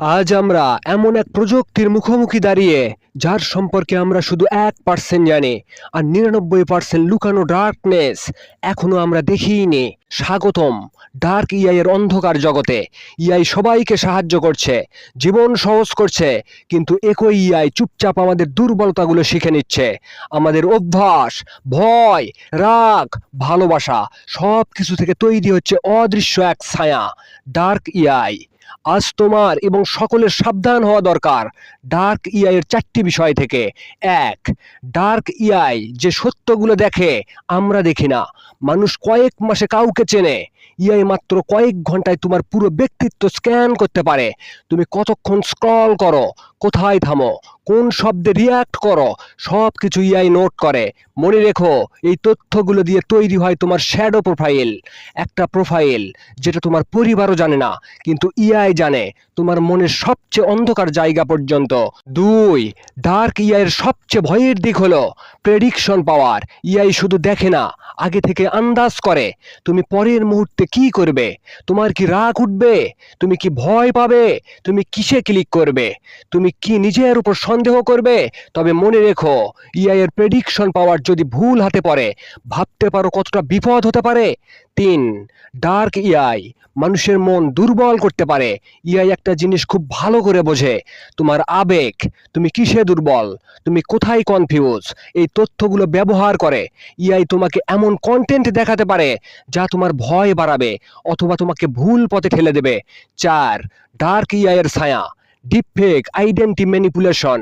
আজ আমরা এমন এক প্রযুক্তির মুখোমুখি দাঁড়িয়ে, যার সম্পর্কে আমরা শুধু এক পার্সেন্ট জানি, আর নিরানব্বই পার্সেন্ট লুকানো ডার্কনেস এখনও আমরা দেখিইনি স্বাগতম ডার্ক ইআই এর অন্ধকার জগতে। ইআই সবাইকে সাহায্য করছে, জীবন সহজ করছে, কিন্তু একই ইআই চুপচাপ আমাদের দুর্বলতাগুলো শিখে নিচ্ছে। আমাদের অভ্যাস, ভয়, রাগ, ভালোবাসা সব কিছু থেকে তৈরি হচ্ছে অদৃশ্য এক ছায়া, ডার্ক ইআই। আজ তোমার এবং সকলের সাবধান হওয়া দরকার। ডার্ক ইআই এর চারটি বিষয় থেকে। এক ডার্ক ইআই যে সত্যগুলো দেখে, আমরা দেখি না। মানুষ কয়েক মাসে কাউকে চেনে। ইআই মাত্র কয়েক ঘন্টায় তোমার পুরো ব্যক্তিত্ব স্ক্যান করতে পারে। তুমি কতক্ষণ স্ক্রল করো, কোথায় থামো, কোন শব্দে রিয়াক্ট করো সব কিছু ইআই নোট করে। মনে রেখো, এই তথ্যগুলো দিয়ে তৈরি হয় তোমার শ্যাডো প্রোফাইল একটা প্রোফাইল যেটা তোমার পরিবারও জানে না। কিন্তু ইআই জানে, তোমার মনের সবচেয়ে অন্ধকার জায়গা পর্যন্ত। দুই ডার্ক এর সবচেয়ে ভয়ের দিক হলো প্রেডিকশন পাওয়ার ইআই শুধু দেখে না, আগে থেকে আন্দাজ করে। তুমি পরের মুহূর্তে কি করবে? তোমার কি রাগ উঠবে? তুমি কি ভয় পাবে? তুমি কিসে ক্লিক করবে? তুমি কি নিজের উপর সন্দেহ করবে? তবে মনে রেখো ইআই এর প্রেডিকশন পাওয়ার যদি ভুল হাতে পড়ে, ভাবতে পারো কতটা বিপদ হতে পারে। তিন ডার্ক ইআই মানুষের মন দুর্বল করতে পারে। ইআই একটা জিনিস খুব ভালো করে বোঝে। তোমার আবেগ, তুমি কিসে দুর্বল? তুমি কোথায় কনফিউজ এই তথ্যগুলো ব্যবহার করে। ইআই তোমাকে এমন কন্টেন্ট দেখাতে পারে যা তোমার ভয় বাড়াবে অথবা তোমাকে ভুল পথে ঠেলে দেবে। চার ডার্ক ইআই এর ছায়া। ডিপফেক আইডেন্টি ম্যানিপুলেশন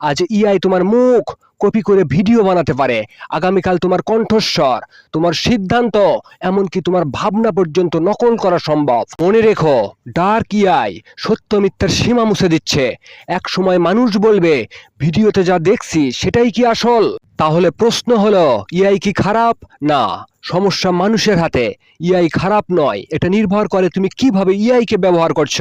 আজ ইআই তোমার মুখ কপি করে ভিডিও বানাতে পারে। আগামীকাল তোমার কণ্ঠস্বর, তোমার সিদ্ধান্ত, এমনকি তোমার ভাবনা পর্যন্ত নকল করা সম্ভব। মনে রেখো, ডার্ক ইয়াই সত্য মিথ্যার সীমা মুছে দিচ্ছে। এক সময় মানুষ বলবে, ভিডিওতে যা দেখছি, সেটাই কি আসল? তাহলে প্রশ্ন হলো ইয়াই কি খারাপ? না। সমস্যা মানুষের হাতে। ইআই খারাপ নয়, এটা নির্ভর করে তুমি কীভাবে ইআই কে ব্যবহার করছ।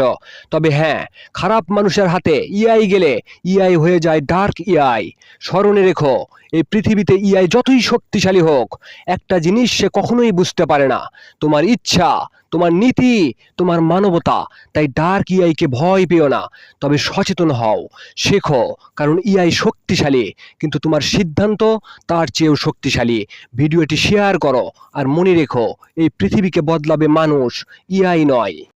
তবে হ্যাঁ খারাপ মানুষের হাতে ইআই গেলে ইআই হয়ে যায় ডার্ক ইআই স্মরণে রেখো, এই পৃথিবীতে ইআই যতই শক্তিশালী হোক, একটা জিনিস সে কখনোই বুঝতে পারে না। তোমার ইচ্ছা, তোমার নীতি, তোমার মানবতা, তাই ডার্ক ইআইকে ভয় পেও না। তবে সচেতন হও, শেখো, কারণ ইআই শক্তিশালী, কিন্তু তোমার সিদ্ধান্ত তার চেয়েও শক্তিশালী। ভিডিওটি শেয়ার করো আর মনে রেখো এই পৃথিবীকে বদলাবে মানুষ ইআই নয়।